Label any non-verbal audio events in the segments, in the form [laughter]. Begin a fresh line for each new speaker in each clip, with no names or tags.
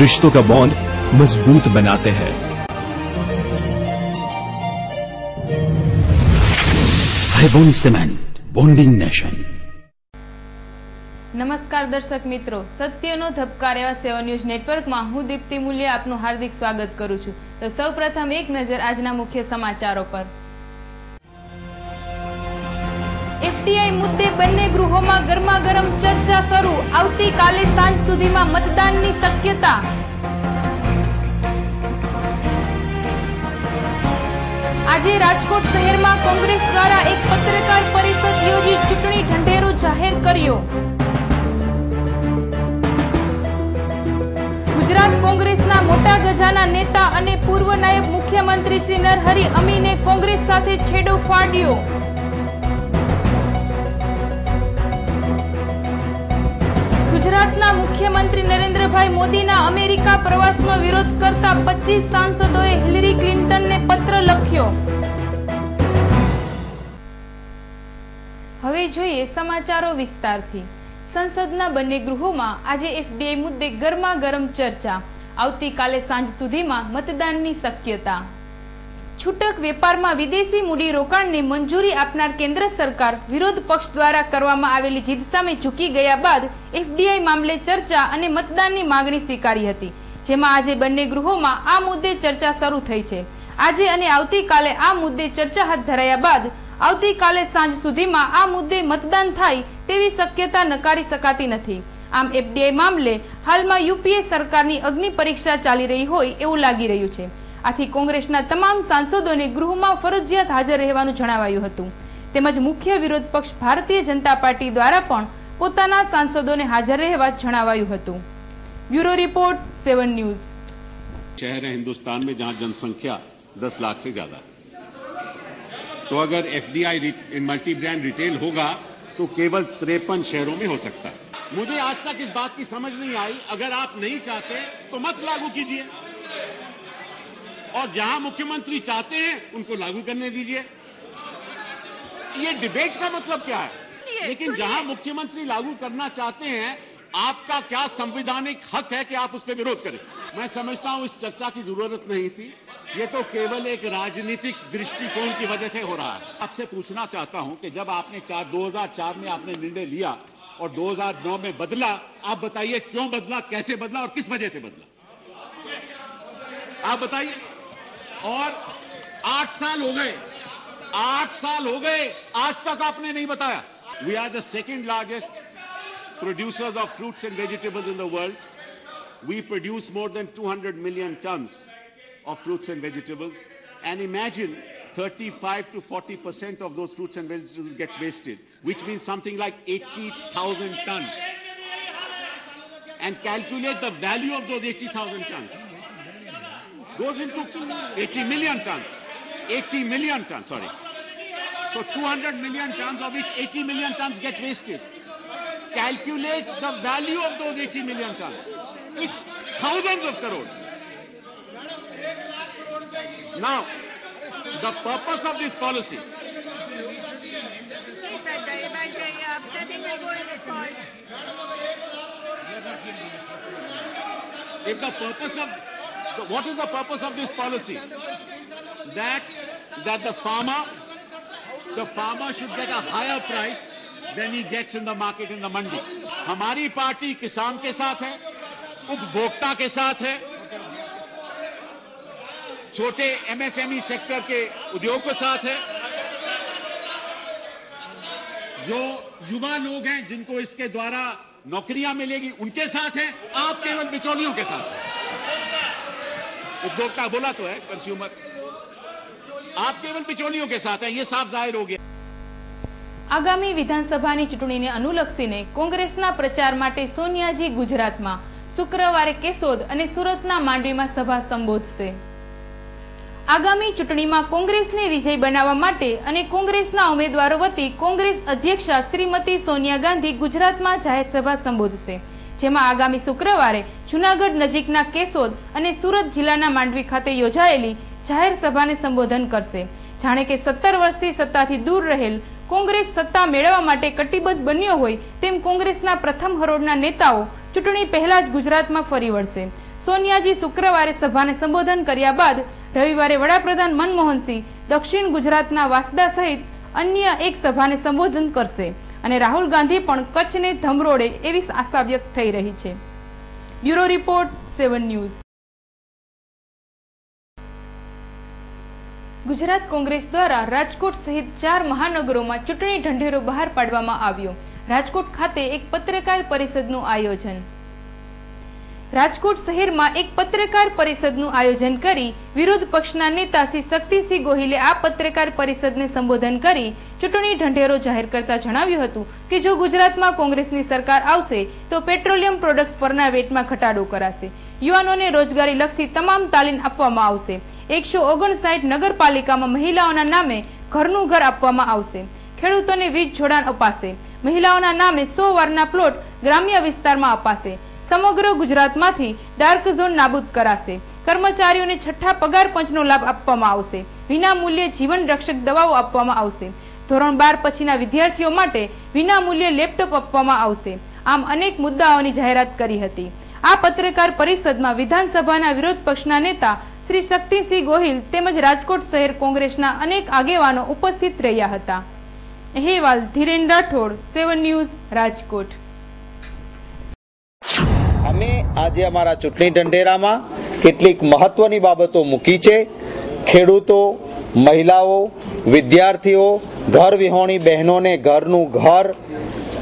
रिश्तों का बॉन्ड मजबूत बनाते हैं
Ibon Cement, bonding nation.
નમસ્કાર દર્શક મિત્રો સત્યનો ધબકાર એવા સેવા ન્યૂઝ નેટવર્કમાં હું દીપ્તિ મૂલ્ય આપનું હાર્દિક સ્વાગત કરું છું તો સૌપ્રથમ એક નજર આજના મુખ્ય સમાચારો પર એફટીઆઈ મુદ્દે બંને ગૃહોમાં ગરમાગરમ ચર્ચા શરૂ. આવતીકાલે સાંજ સુધીમાં મતદાનની શક્યતા. આજે રાજકોટ શહેરમાં કોંગ્રેસ દ્વારા એક પત્રકાર પરિષદ યોજી ચૂંટણી ઢંઢેરો જાહેર કર્યો. ગુજરાત કોંગ્રેસના મોટા ગજાના નેતા અને પૂર્વ નાયબ મુખ્યમંત્રી શ્રી નરહરી અમીને કોંગ્રેસ સાથે છેડો ફાડ્યો. ગુજરાતના મુખ્યમંત્રી નરેન્દ્રભાઈ મોદીના અમેરિકા પ્રવાસનો વિરોધ કરતા પચીસ સાંસદોએ હિલરી ક્લિન્ટનને પત્ર લખ્યો. હવે જોઈએ સમાચારો વિસ્તારથી. સંસદના બંને ગૃહોમાં આજે એફડીઆઈ મુદ્દે ગરમા ગરમ ચર્ચા. આવતીકાલે સાંજ સુધીમાં મતદાનની શક્યતા. છૂટક વેપારમાં વિદેશી મૂડી રોકાણને મંજૂરી આપનાર કેન્દ્ર સરકાર વિરોધ પક્ષ દ્વારા કરવામાં આવેલી જીદ સામે ઝૂકી ગયા બાદ એફડીઆઈ મામલે ચર્ચા અને મતદાનની માંગણી સ્વીકારી હતી, જેમાં આજે બંને ગૃહોમાં આ મુદ્દે ચર્ચા શરૂ થઈ છે. આજે અને આવતીકાલે આ મુદ્દે ચર્ચા હાથ ધરાયા બાદ આવતીકાલે સાંજ સુધીમાં આ મુદ્દે મતદાન થાય તેવી શક્યતા નકારી શકાતી નથી. આમ એફડીઆઈ મામલે હાલમાં યુપીએ સરકારની અગ્નિ પરીક્ષા ચાલી રહી હોય એવું લાગી રહ્યું છે. આથી કોંગ્રેસના તમામ સાંસદોને ગૃહમાં ફરજિયાત હાજર રહેવાનું જણાવાયું હતું તેમજ મુખ્ય વિરોધ પક્ષ ભારતીય જનતા પાર્ટી દ્વારા પણ પોતાના સાંસદોને હાજર રહેવા જણાવાયું હતું બ્યુરો રિપોર્ટ સેવન ન્યૂઝ
शहर है हिंदुस्तान में जहां जनसंख्या 10 लाख से ज्यादा तो अगर FDI in multi brand retail होगा तो केवल तिरपन शहरों में हो सकता है मुझे आज तक इस बात की समझ नहीं आई अगर आप नहीं चाहते तो मत लागू कीजिए और जहाँ मुख्यमंत्री चाहते हैं उनको लागू करने दीजिए। ये डिबेट का मतलब क्या है? लेकिन जहाँ मुख्यमंत्री लागू करना चाहते हैं आपका क्या संवैधानिक हक है कि आप उस पर विरोध करें? मैं समझता हूँ इस चर्चा की ज़रूरत नहीं थी। ये तो केवल एक राजनीतिक दृष्टिकोण की वजह से हो रहा है। आपसे पूछना चाहता हूँ कि जब आपने चार 2004 में आपने निर्णय लिया और 2009 में बदला आप बताइए क्यों बदला कैसे बदला और किस वजह से बदला? आप बताइए। और आठ साल हो गए आठ साल हो गए आज तक आपने नहीं बताया we are the second largest producers of fruits and vegetables in the world. We produce more than 200 million tons of fruits and vegetables. And imagine 35 to 40 percent of those fruits and vegetables gets wasted, which means something like 80,000 tons. And calculate the value of those 80,000 tons. Goes into 80 million tons. 80 million tons, sorry. So 200 million tons of which 80 million tons get wasted calculate the value of those 80 million tons. It's thousands of crores. Now, the purpose of this policy. If the purpose of, what is the purpose of this policy? That, that the farmer, the farmer should get a higher price than he gets in the market in the mandi. हमारी party किसान के साथ है उपभोक्ता के साथ है छोटे एमएसएमई सेक्टर के उद्योग के साथ है जो युवा लोग हैं जिनको इसके द्वारा नौकरियाँ मिलेगी उनके साथ है आप केवल बिचौलियों के साथ हैं उपभोक्ता बोला तो है कंज्यूमर आप केवल बिचौलियों के साथ हैं ये साफ जाहिर हो गया
આગામી વિધાનસભાની ચૂંટણીને અનુલક્ષીને કોંગ્રેસના પ્રચાર માટે સોનિયાજી ગુજરાતમાં શુક્રવારે કેશોદ અને સુરતના માંડવીમાં સભા સંબોધશે આગામી ચૂંટણીમાં કોંગ્રેસને વિજય બનાવવા માટે અને કોંગ્રેસના ઉમેદવારો વતી કોંગ્રેસ અધ્યક્ષા શ્રીમતી સોનિયા ગાંધી ગુજરાતમાં જાહેર સભા સંબોધશે જેમાં આગામી શુક્રવારે જુનાગઢ નજીકના કેશોદ અને સુરત જિલ્લાના માંડવી ખાતે યોજાયેલી જાહેર સભાને સંબોધન કરશે. જાણે કે સત્તર વર્ષથી સત્તાથી દૂર રહેલ કોંગ્રેસ સત્તા મેળવવા માટે કટિબદ્ધ બન્યો હોય તેમ કોંગ્રેસના પ્રથમ હરોળના નેતાઓ ચૂંટણી પહેલા જ ગુજરાતમાં ફરી વળશે. સોનિયાજી શુક્રવારે સભાને સંબોધન કર્યા બાદ રવિવારે વડાપ્રધાન મનમોહનસિંહ દક્ષિણ ગુજરાતના વાસદા સહિત અન્ય એક સભાને સંબોધન કરશે. અને રાહુલ ગાંધી પણ કચ્છને ધમરોડે એવી આશા વ્યક્ત થઈ રહી છે. Bureau report, seven news. Gujarat Congress દ્વારા રાજકોટ સહિત ચાર મહાનગરોમાં ચૂંટણી ઢંઢેરો બહાર પાડવામાં આવ્યો. રાજકોટ ખાતે એક પત્રકાર પરિષદનું આયોજન. રાજકોટ શહેરમાં એક પત્રકાર પરિષદનું આયોજન કરી વિરોધ પક્ષના નેતા શ્રી શક્તિસિંહ ગોહિલે આ પત્રકાર પરિષદને સંબોધન કરી ચૂંટણી ઢંઢેરો જાહેર કરતા જણાવ્યું હતું કે જો ગુજરાતમાં કોંગ્રેસની સરકાર આવશે, તો પેટ્રોલિયમ પ્રોડક્ટ્સ પરના વેટમાં ઘટાડો કરાશે. યુવાનોને રોજગારી લક્ષી તમામ તાલીમ આપવામાં આવશે. એકસો ઓગણસાઠ નગરપાલિકામાં મહિલાઓના નામે ઘરનું ઘર આપવામાં આવશે. ખેડૂતોને વીજ જોડાણ અપાશે. મહિલાઓના નામે સો વારના પ્લોટ ગ્રામ્ય વિસ્તારમાં અપાશે. સમગ્ર ગુજરાતમાંથી ડાર્ક ઝોન નાબૂદ કરાશે. કર્મચારીઓને છઠ્ઠા પગાર પંચનો લાભ આપવામાં આવશે. વિના મૂલ્યે જીવન રક્ષક દવાઓ આપવામાં આવશે. ધોરણ બાર પછીના વિદ્યાર્થીઓ માટે વિના મૂલ્યે લેપટોપ આપવામાં આવશે. આમ અનેક મુદ્દાઓની જાહેરાત કરી હતી. આ પત્રકાર પરિષદમાં વિધાનસભાના વિરોધ પક્ષના નેતા શ્રી શક્તિસિંહ ગોહિલ તેમજ રાજકોટ શહેર કોંગ્રેસના અનેક આગેવાનો ઉપસ્થિત રહ્યા હતા. અહેવાલ ધીરેન રાઠોડ, સેવન ન્યૂઝ, રાજકોટ.
આજે અમારા ચૂંટણી ઢંઢેરામાં કેટલીક મહત્વની બાબતો મૂકી છે. ખેડૂતો, મહિલાઓ, વિદ્યાર્થીઓ, ઘર વિહોણી બહેનોને ઘરનું ઘર,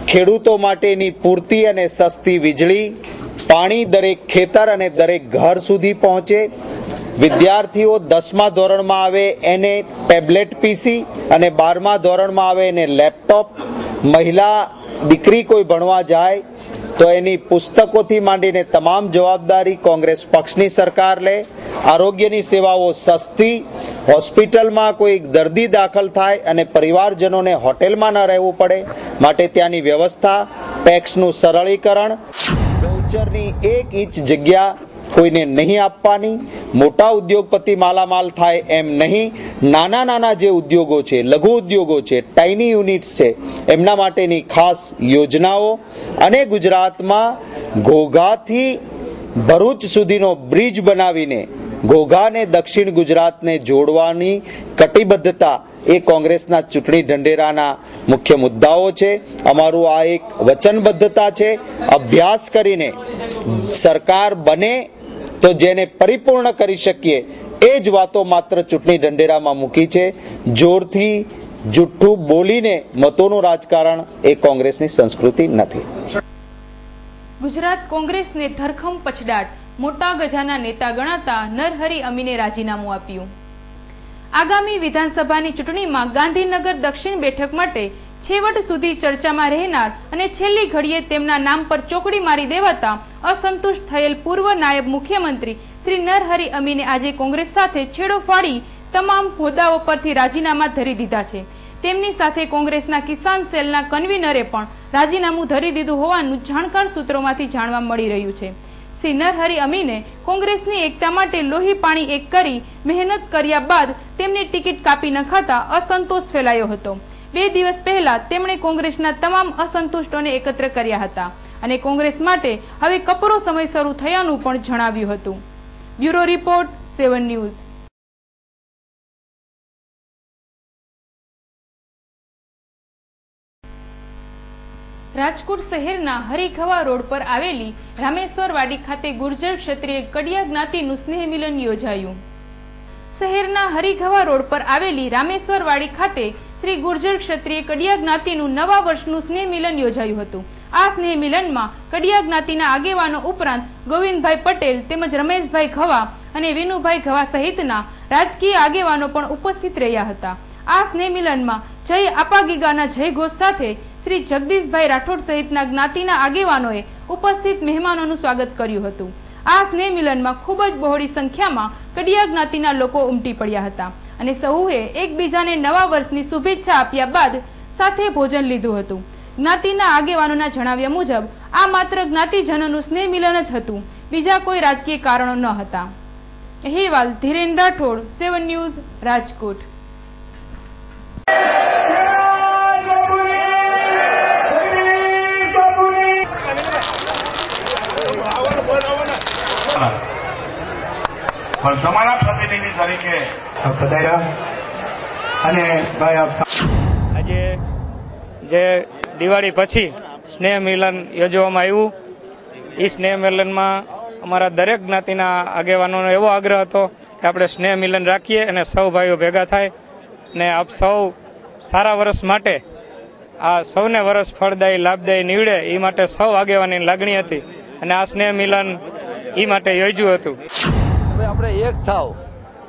ખેડૂતો માટેની પૂરતી અને સસ્તી વીજળી, પાણી દરેક ખેતર અને દરેક ઘર સુધી પહોંચે. વિદ્યાર્થીઓ દસમા ધોરણમાં આવે એને ટેબ્લેટ પીસી અને બારમા ધોરણમાં આવે એને લેપટોપ. મહિલા, દીકરી કોઈ ભણવા જાય તો એની પુસ્તકોથી માંડીને તમામ જવાબદારી કોંગ્રેસ પક્ષની સરકાર લે, આરોગ્યની સેવાઓ સસ્તી, હોસ્પિટલમાં કોઈ દર્દી દાખલ થાય અને પરિવારજનોને હોટેલમાં ન રહેવું પડે, માટે ત્યાંની વ્યવસ્થા, ટેક્સનું સરળીકરણ ગૌચરની એક ઇંચ જગ્યા કોઈને નહીં આપવાની, મોટા ઉદ્યોગપતિ માલામાલ થાય એમ નહીં, નાના નાના જે ઉદ્યોગો છે, લઘુ ઉદ્યોગો છે ટાઇની યુનિટ્સ છે, એમના માટેની ખાસ યોજનાઓ અને ગુજરાતમાં ઘોઘાથી ભરૂચ સુધીનો બ્રિજ બનાવીને ઘોઘાને દક્ષિણ ગુજરાતને જોડવાની કટિબદ્ધતા એ કોંગ્રેસના ચૂંટણી ઢંઢેરાના મુખ્ય મુદ્દાઓ છે. અમારું આ એક વચનબદ્ધતા છે. અભ્યાસ કરીને સરકાર બને તો જેને પરિપૂર્ણ કરી શકીએ, એ જ વાતો માત્ર ચૂંટણી ઢંઢેરામાં મૂકી છે. જોરથી જુઠ્ઠું બોલીને મતોનું રાજકારણ એ કોંગ્રેસની સંસ્કૃતિ નથી.
ગુજરાત કોંગ્રેસને ધરખમ પછડાટ, મોટા ગજાના નેતા ગણાતા નરહરી અમીને રાજીનામું આપ્યું. આગામી વિધાનસભાની ચૂંટણીમાં ગાંધીનગર દક્ષિણ બેઠક માટે છેવટ સુધી ચર્ચામાં રહેનાર અને છેલ્લી ઘડીએ તેમના નામ પર ચોકડી મારી દેવાતા અસંતુષ્ટ થયેલ પૂર્વ નાયબ મુખ્યમંત્રી શ્રી નરહરી અમીને આજે કોંગ્રેસ સાથે છેડો ફાડી તમામ હોદ્દાઓ પરથી રાજીનામા ધરી દીધા છે. તેમની સાથે કોંગ્રેસના કિસાન સેલના કન્વીનરે પણ રાજીનામું ધરી દીધું હોવાનું જાણકાર સૂત્રોમાંથી જાણવા મળી રહ્યું છે. શ્રી નરહરી અમીને કોંગ્રેસની એકતા માટે લોહી પાણી એક કરી મહેનત કર્યા બાદ તેમની ટિકિટ કાપી નખાતા અસંતોષ ફેલાયો હતો. બે દિવસ પહેલા તેમણે કોંગ્રેસના તમામ અસંતુષ્ટોને એકત્ર કર્યા હતા અને કોંગ્રેસ માટે હવે કપરો સમય શરૂ થયાનું પણ જણાવ્યું હતું. Bureau report, seven news. Rajkot શહેરના હરિખવા રોડ પર આવેલી રામેશ્વર વાડી ખાતે ગુર્જર ક્ષત્રિય કડિયા જ્ઞાતિનું સ્નેહ મિલન યોજાયું. શહેરના હરિખવા રોડ પર આવેલી રામેશ્વર વાડી ખાતે શ્રી ગુર્જર ક્ષત્રિય કડિયા જ્ઞાતિનું નવા વર્ષનું સ્નેહ મિલન યોજાયું હતું. આ સ્નેહ મિલનમાં કડિયા જ્ઞાતિના આગેવાનો ઉપરાંત ગોવિંદભાઈ પટેલ તેમજ રમેશભાઈ ખવા અને વિનુભાઈ ખવા સહિતના રાજકીય આગેવાનો પણ ઉપસ્થિત રહ્યા હતા. આ સ્નેહ મિલનમાં જય આપાગીગાના જય ઘોષ સાથે શ્રી જગદીશભાઈ રાઠોડ સહિતના જ્ઞાતિના આગેવાનોએ ઉપસ્થિત મહેમાનોનું સ્વાગત કર્યું હતું. આ સ્નેહ મિલનમાં ખૂબ જ બહોળી સંખ્યામાં કડિયા જ્ઞાતિના લોકો ઉમટી પડ્યા હતા. અને સૌએ એકબીજાને નવા વર્ષની શુભેચ્છા આપ્યા બાદ સાથે ભોજન લીધું હતું. જ્ઞાતિના આગેવાનોના જણાવ્યા મુજબ, આ માત્ર જ્ઞાતિજનોનું સ્નેહ મિલન જ હતું. બીજા કોઈ રાજકીય કારણો ન હતા. અહેવાલ ધીરેન્દ્ર રાઠોડ સેવન ન્યૂઝ, રાજકોટ.
પણ તમારા પ્રતિનિધિ તરીકે.
પધાર્યા. અને ભાઈ આપ
આજે જે દિવાળી પછી સ્નેહ મિલન યોજવામાં આવ્યું એ સ્નેહ મિલનમાં અમારા દરેક જ્ઞાતિના આગેવાનોનો એવો આગ્રહ હતો કે આપણે સ્નેહ મિલન રાખીએ અને સૌ ભાઈઓ ભેગા થાય ને આપ સૌ સારા વર્ષ માટે આ સૌને વર્ષ ફળદાયી લાભદાયી નીવડે એ માટે સૌ આગેવાની લાગણી હતી. અને આ સ્નેહ મિલન એ માટે યોજ્યું હતું.
હવે આપણે એક થાવ.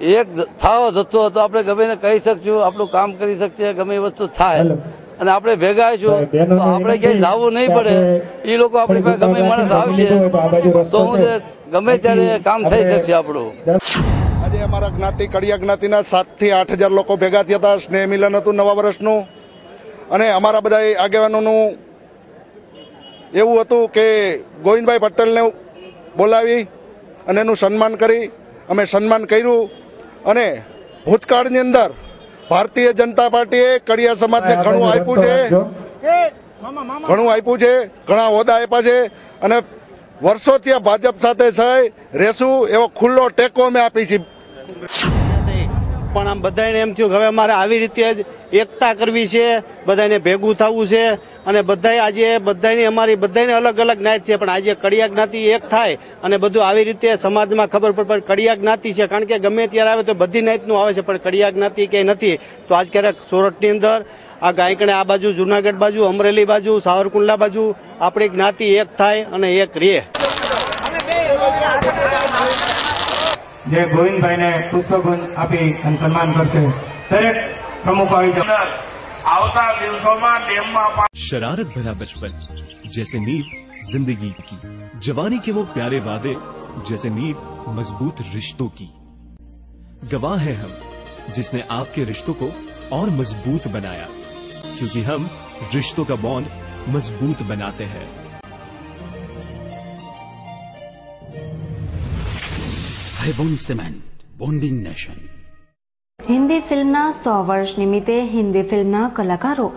એક થાવો જથ્થો હતો આપણે ગમે એને કહી શકશું આપણું કામ કરી શકીએ ગમે એ વસ્તુ થાય. અને આપણે ભેગા છું તો આપણે ક્યાંય લાવવું નહીં પડે. એ લોકો આપણી પાસે ગમે માણસ આવશે તો હું ગમે ત્યારે કામ થઈ શકશે આપણું.
આજે અમારા જ્ઞાતિ કડિયા જ્ઞાતિના સાતથી આઠ હજાર લોકો ભેગા થયા હતા સ્નેહ મિલન હતું નવા વર્ષનું. અને અમારા બધા આગેવાનોનું એવું હતું કે ગોવિંદભાઈ પટેલને બોલાવી અને એનું સન્માન કરી. અમે સન્માન કર્યું. અને ભૂતકાળની અંદર ભારતીય જનતા પાર્ટીએ કડિયા સમાજને ઘણું આપ્યું છે. ઘણું આપ્યું છે ઘણા હોદ્દા આપ્યા છે અને વર્ષોથી આ ભાજપ સાથે છે રહેશું એવો ખુલ્લો ટેકો અમે આપી છે
પણ આમ બધાને એમ થયું કે હવે અમારે આવી રીતે જ એકતા કરવી છે બધાને ભેગું થવું છે અને બધાય આજે બધાની અમારી બધાને અલગ અલગ જ્ઞાત છે, પણ આજે કડિયા જ્ઞાતિ એક થાય અને બધું આવી રીતે સમાજમાં ખબર પડે, પણ કડિયા જ્ઞાતિ છે, કારણ કે ગમે ત્યારે આવે તો બધી નાતનું આવે છે, પણ કડિયા જ્ઞાતિ કંઈ નથી. તો આજ ક્યારેક સોરઠની અંદર આ ગાયકણે આ બાજુ, જુનાગઢ બાજુ, અમરેલી બાજુ, સાવરકુંડલા બાજુ, આપણી જ્ઞાતિ એક થાય અને એક રહે.
જે ગોવિંદભાઈને પુષ્પગુંજ આપી અને સન્માન કરશે દરેક પ્રમુખ આવી જશે
આવતા દિવસોમાં ડેમમાં
शरारत भरा बचपन जैसे नींव जिंदगी की जवानी के वो प्यारे वादे जैसे नींव मजबूत रिश्तों की गवाह है हम जिसने आपके रिश्तों को और मजबूत बनाया क्योंकि हम रिश्तों का बॉन्ड मजबूत बनाते हैं
Haibon Cement, bonding nation.
Hindi ફિલ્મના સો વર્ષ નિમિત્તે હિન્દી ફિલ્મના કલાકારો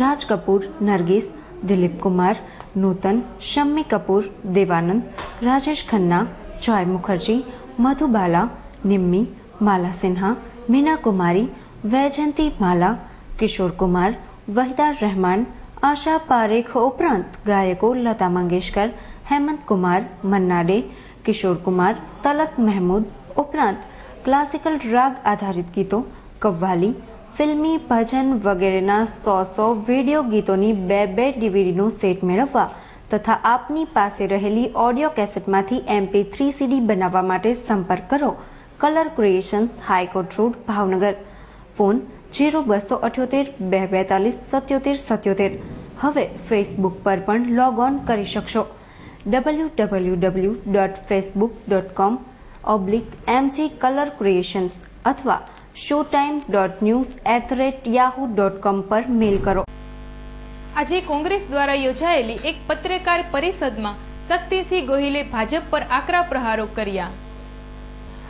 રાજ કપૂર નરગીસ દિલીપ કુમાર નૂતન શમ્મી કપૂર દેવાનંદ રાજેશ ખન્ના જોય મુખર્જી મધુબાલા નિમ્મી માલા સિન્હા મીના કુમારી વૈજયંતી માલા કિશોર કુમાર વહીદા રહેમાન આશા પારેખ ઉપરાંત ગાયકો લતા મંગેશકર હેમંત કુમાર મન્ના ડે કિશોર કુમાર, તલત મહેમૂદ ઉપરાંત ક્લાસિકલ રાગ આધારિત ગીતો, કવ્વાલી, ફિલ્મી ભજન વગેરેના સો સો વીડિયો ગીતોની બે બે ડીવીડીનું સેટ મેળવવા તથા આપની પાસે રહેલી ઓડિયો કેસેટમાંથી એમપી થ્રી સીડી બનાવવા માટે સંપર્ક કરો. Colour creations high court road Bhavnagar. Phone zero બસો અઠ્યોતેર બે બેતાલીસ સત્યોતેર સત્યોતેર હવે ફેસબુક પર પણ લોગ ઓન કરી શકશો. W dot Facebook dot com oblique MJ colour creations અથવા show time dot news at the rate Yahoo dot com પર મેલ કરો.
આજે કોંગ્રેસ દ્વારા યોજાયેલી એક પત્રકાર પરિષદમાં શક્તિસિંહ ગોહિલે ભાજપ પર આકરા પ્રહારો કર્યા.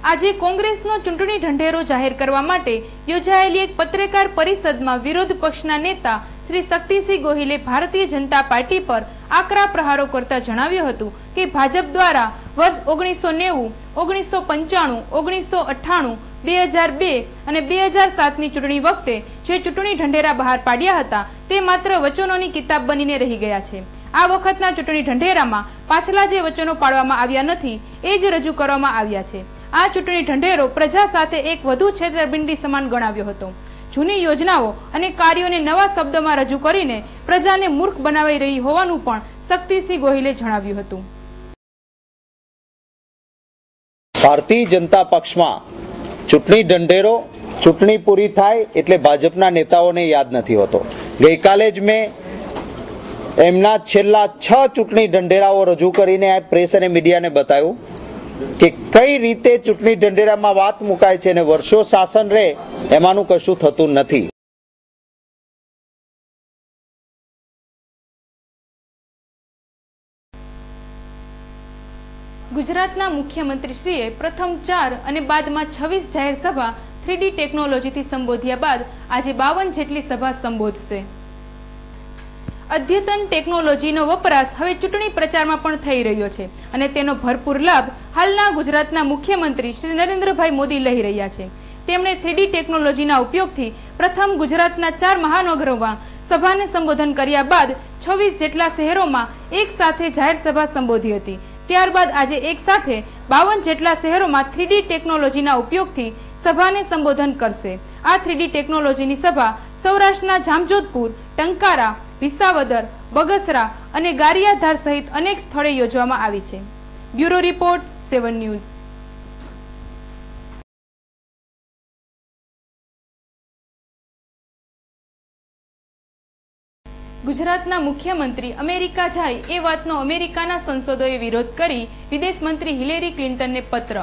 આજે કોંગ્રેસનો ચૂંટણી ઢંઢેરો જાહેર કરવા માટે યોજાયેલી એક પત્રકાર પરિષદમાં વિરોધ પક્ષના નેતા શ્રી શક્તિસિંહ ગોહિલે ભારતીય જનતા પાર્ટી પર આકરા પ્રહારો કરતા જણાવ્યું હતું કે ભાજપ દ્વારા વર્ષ ઓગણીસો નેવું, ઓગણીસો પંચાણું, ઓગણીસો અઠ્ઠાણું, બે હજાર બે અને બે હજાર સાતની ચૂંટણી વખતે જે ચૂંટણી ઢંઢેરા બહાર પાડ્યા હતા તે માત્ર વચનોની કિતાબ બનીને રહી ગયા છે. આ વખતના ચૂંટણી ઢંઢેરામાં પાછલા જે વચનો પાડવામાં આવ્યા નથી, એ જ રજૂ કરવામાં આવ્યા છે. આ ચૂંટણી ઢંઢેરો પ્રજા સાથે એક વધુ છેતરપિંડી સમાન ગણાવ્યો હતો. જૂની યોજનાઓ અને કાર્યોને નવા શબ્દમાં રજૂ કરીને પ્રજાને મૂર્ખ બનાવી રહી હોવાનું પણ શક્તિસિંહ ગોહિલે જણાવ્યું હતું.
ભારતીય જનતા પક્ષમાં ચૂંટણી ઢંઢેરો ચૂંટણી પૂરી થાય એટલે ભાજપના નેતાઓને યાદ નથી હોતો. ગઈકાલે જ મેં એમના છેલ્લા છ ચૂંટણી ઢંઢેરાઓ રજૂ કરીને પ્રેસ અને મીડિયાને બતાવ્યું. કે કઈ રીતે ચૂંટણી ઢંઢેરામાં વાત મુકાય છે અને વર્ષો શાસન રહે, એમાંનું કશું થતું નથી.
ગુજરાતના મુખ્યમંત્રીશ્રીએ પ્રથમ ચાર અને બાદમાં છવ્વીસ જાહેર સભા થ્રીડી ટેકનોલોજીથી સંબોધ્યા બાદ આજે બાવન જેટલી સભા સંબોધશે. અદ્યતન ટેકનોલોજીનો વપરાશ હવે ચૂંટણી પ્રચારમાં પણ થઈ રહ્યો છે અને તેનો ભરપૂર લાભ હાલના ગુજરાતના મુખ્યમંત્રી શ્રી નરેન્દ્રભાઈ મોદી લઈ રહ્યા છે. તેમણે થ્રીડી ટેકનોલોજીના ઉપયોગથી પ્રથમ ગુજરાતના ચાર મહાનગરોમાં સભાને સંબોધન કર્યા બાદ છવ્વીસ જેટલા શહેરોમાં એક સાથે જાહેર સભા સંબોધી હતી. ત્યારબાદ આજે એક સાથે બાવન જેટલા શહેરોમાં થ્રીડી ટેકનોલોજીના ઉપયોગથી સભાને સંબોધન કરશે. આ થ્રીડી ટેકનોલોજીની સભા સૌરાષ્ટ્રના જામજોધપુર, ટંકારા વિસાવદર, બગસરા અને ગારિયાધાર સહિત અનેક સ્થળે યોજવામાં આવી છે. Bureau report, seven news. ગુજરાતના મુખ્યમંત્રી અમેરિકા જાય એ વાતનો અમેરિકાના સંસદોએ વિરોધ કરી વિદેશ મંત્રી હિલેરી ક્લિન્ટનને પત્ર.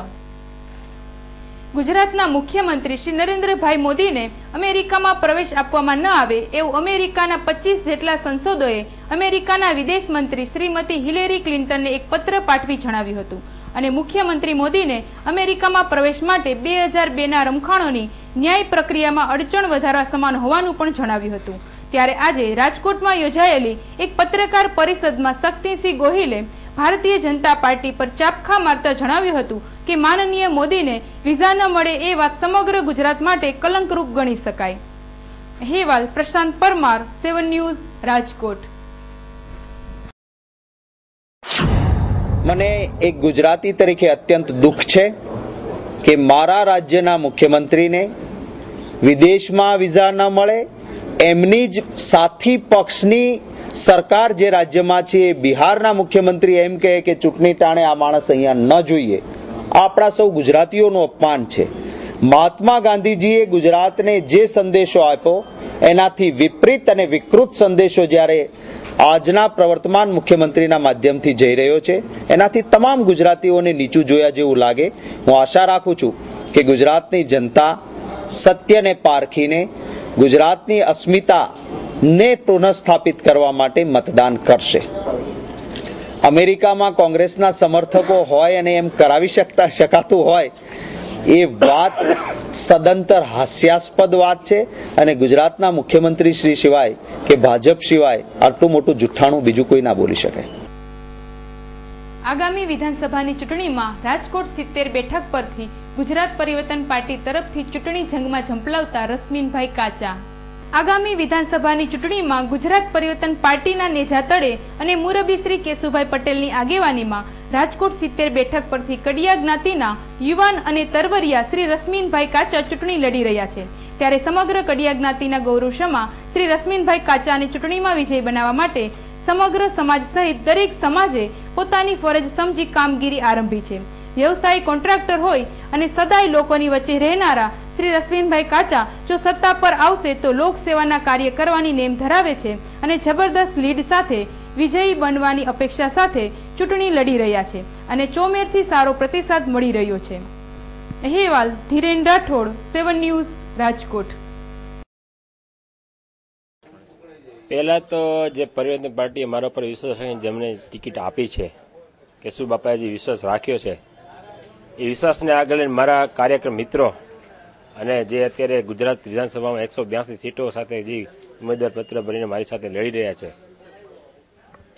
ગુજરાતના મુખ્યમંત્રી શ્રી નરેન્દ્રભાઈ મોદીને અમેરિકામાં પ્રવેશ આપવામાં ન આવે એવું અમેરિકાના પચીસ જેટલા સંસદોએ અમેરિકાના વિદેશ મંત્રી શ્રીમતી હિલેરી ક્લિન્ટનને એક પત્ર પાઠવી જણાવ્યું હતું. અને મુખ્યમંત્રી મોદીને અમેરિકામાં પ્રવેશ માટે બે હજાર બેના રમખાણોની ન્યાય પ્રક્રિયામાં અડચણ વધારવા સમાન હોવાનું પણ જણાવ્યું હતું. ત્યારે આજે રાજકોટમાં યોજાયેલી એક પત્રકાર પરિષદમાં શક્તિસિંહ ગોહિલે ભારતીય જનતા પાર્ટી પર ચાપખા મારતા જણાવ્યું હતું કે માનનીય મોદીને વિઝા ન મળે એ વાત સમગ્ર ગુજરાત માટે કલંકરૂપ ગણી શકાય. હેવાલ પ્રશાંત પરમાર, સેવન ન્યૂઝ, રાજકોટ.
મને એક ગુજરાતી તરીકે અત્યંત દુઃખ છે કે મારા રાજ્યના મુખ્યમંત્રીને વિદેશમાં વિઝા ન મળે, એમની જ સાથી પક્ષની સરકાર જે રાજ્યમાં છે એ બિહારના મુખ્યમંત્રી એમ કહે કે ચૂંટણી ટાણે આ માણસ અહીંયા ન જોઈએ. આપણા સૌ ગુજરાતીઓનું અપમાન છે. મહાત્મા ગાંધીજીએ ગુજરાતને જે સંદેશો આપ્યો, એનાથી વિપરીત અને વિકૃત સંદેશો જ્યારે આજના પ્રવર્તમાન મુખ્યમંત્રીના માધ્યમથી જઈ રહ્યો છે, એનાથી તમામ ગુજરાતીઓને નીચું જોયા જેવું લાગે. હું આશા રાખું છું કે ગુજરાતની જનતા સત્યને પારખીને ગુજરાતની અસ્મિતા ને પુનઃસ્થાપિત કરવા માટે મતદાન કરશે. અમેરિકામાં કોંગ્રેસના સમર્થકો હોય અને એમ કરાવી શકતા [laughs] શકાતું હોય, એ વાત સદંતર હાસ્યાસ્પદ વાત છે અને ગુજરાતના મુખ્યમંત્રી શ્રી સિવાય કે ભાજપ સિવાય આટલું મોટું જુઠ્ઠાણું બીજું કોઈ ના બોલી શકે.
આગામી વિધાનસભાની ચૂંટણીમાં રાજકોટ સિત્તેર બેઠક પરથી ગુજરાત પરિવર્તન પાર્ટી તરફથી ચૂંટણી જંગમાં ઝંપલાવતા રશ્મિનભાઈ કાચા આગામી વિધાનસભાની ચૂંટણીમાં ગુજરાત પરિવર્તન પાર્ટીના નેજા તળે અને મુરબી શ્રી કેશુભાઈ પટેલની આગેવાનીમાં રાજકોટ સિત્તેર બેઠક પરથી કડિયા જ્ઞાતિના યુવાન અને તરવરિયા શ્રી રશ્મિનભાઈ કાચા ચૂંટણી લડી રહ્યા છે. ત્યારે સમગ્ર કડિયા જ્ઞાતિના ગૌરવ શમા શ્રી રશ્મિનભાઈ કાચાને ચૂંટણીમાં વિજય બનાવવા માટે સમગ્ર સમાજ સહિત દરેક સમાજે પોતાની ફરજ સમજી કામગીરી આરંભી છે. વ્યવસાયી કોન્ટ્રાક્ટર હોય અને સદાય લોકોની વચ્ચે રહેનારા શ્રી રશ્મિનભાઈ કાચા જો સત્તા પર આવશે તો લોકસેવાના કાર્ય કરવાની નેમ ધરાવે છે અને જબરદસ્ત લીડ સાથે વિજયી બનવાની અપેક્ષા સાથે ચૂંટણી લડી રહ્યા છે અને ચોમેરથી સારો પ્રતિસાદ મળી રહ્યો છે. અહેવાલ ધીરેન રાઠોડ, સેવન ન્યૂઝ, રાજકોટ.
પહેલાં તો જે પરિવર્તન પાર્ટીએ મારા પર વિશ્વાસ રાખીને જેમને ટિકિટ આપી છે કેશુ બાપાએ જે વિશ્વાસ રાખ્યો છે એ વિશ્વાસને આગળ લઈને મારા કાર્યક્રમ મિત્રો અને જે અત્યારે ગુજરાત વિધાનસભામાં એકસો બ્યાસી સીટો સાથે જે ઉમેદવાર પત્ર ભરીને મારી સાથે લડી રહ્યા છે,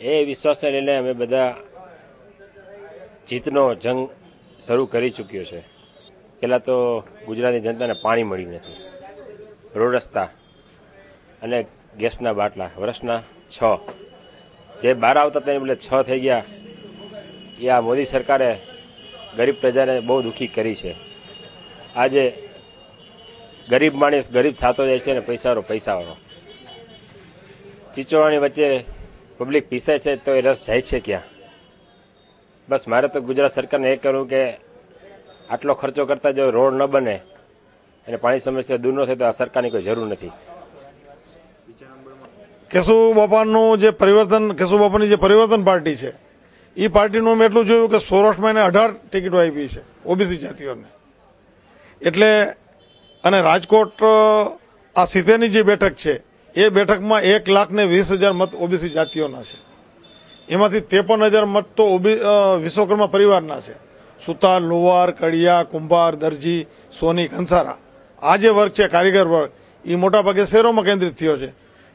એ વિશ્વાસને લઈને અમે બધા જીતનો જંગ શરૂ કરી ચૂક્યો છે. પહેલાં તો ગુજરાતની જનતાને પાણી મળ્યું નથી. રોડ રસ્તા અને ગેસના બાટલા, વર્ષના છ. જે બાર આવતા તેને બદલે છ થઈ ગયા. એ આ મોદી સરકારે ગરીબ પ્રજાને બહુ દુઃખી કરી છે. આજે ગરીબ માણસ ગરીબ થતો જાય છે અને પૈસાવાળો પૈસાવાળો ચીચોળાની વચ્ચે પબ્લિક પીસે છે તો એ રસ જાય છે ક્યાં? બસ મારે તો ગુજરાત સરકારને એ કરવું કે આટલો ખર્ચો કરતા જો રોડ ન બને અને પાણી સમસ્યા દૂર ન થાય તો આ સરકારની કોઈ જરૂર નથી.
કેશુ બાપાનું જે પરિવર્તન, કેશુ બાપાની જે પરિવર્તન પાર્ટી છે એ પાર્ટીનું મેં એટલું જોયું કે સૌરાષ્ટ્રમાં એને અઢાર ટિકિટો આપી છે, ઓબીસી જાતિઓને. એટલે, અને રાજકોટ આ સિત્તેરની જે બેઠક છે, એ બેઠકમાં એક લાખ ને વીસ હજાર મત ઓબીસી જાતિઓના છે. એમાંથી ત્રેપન હજાર મત તો ઓબી વિશ્વકર્મા પરિવારના છે. સુતાર, લોવાર, કડિયા, કુંભાર, દરજી, સોની કંસારા આ જે વર્ગ છે, કારીગર વર્ગ એ મોટાભાગે શહેરોમાં કેન્દ્રિત થયો છે.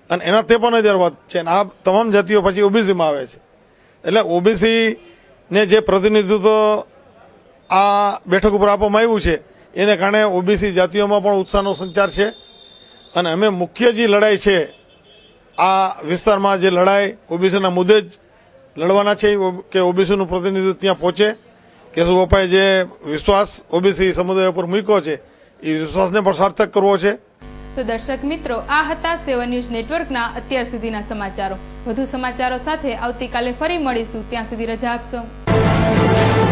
અને એના ત્રેપન હજાર મત છે અને આ તમામ જાતિઓ પછી ઓબીસીમાં આવે છે. એટલે ઓબીસીને જે પ્રતિનિધિત્વ આ બેઠક ઉપર આપવામાં આવ્યું છે, એને કારણે ઓબીસી જાતિઓમાં પણ ઉત્સાહનો સંચાર છે. અને અમે મુખ્ય જે લડાઈ છે, આ વિસ્તારમાં જે લડાઈ ઓબીસીના મુદ્દે જ લડવાના છે કે ઓબીસીનું પ્રતિનિધિત્વ ત્યાં પહોંચે. કેશુ બાપાએ જે વિશ્વાસ ઓબીસી સમુદાય ઉપર મૂક્યો છે, એ વિશ્વાસને પણ સાર્થક કરવો છે.
તો દર્શક મિત્રો, આ હતા સેવન ન્યૂઝ નેટવર્કના અત્યાર સુધીના સમાચારો. વધુ સમાચારો સાથે આવતીકાલે ફરી મળીશું. ત્યાં સુધી રજા આપશો.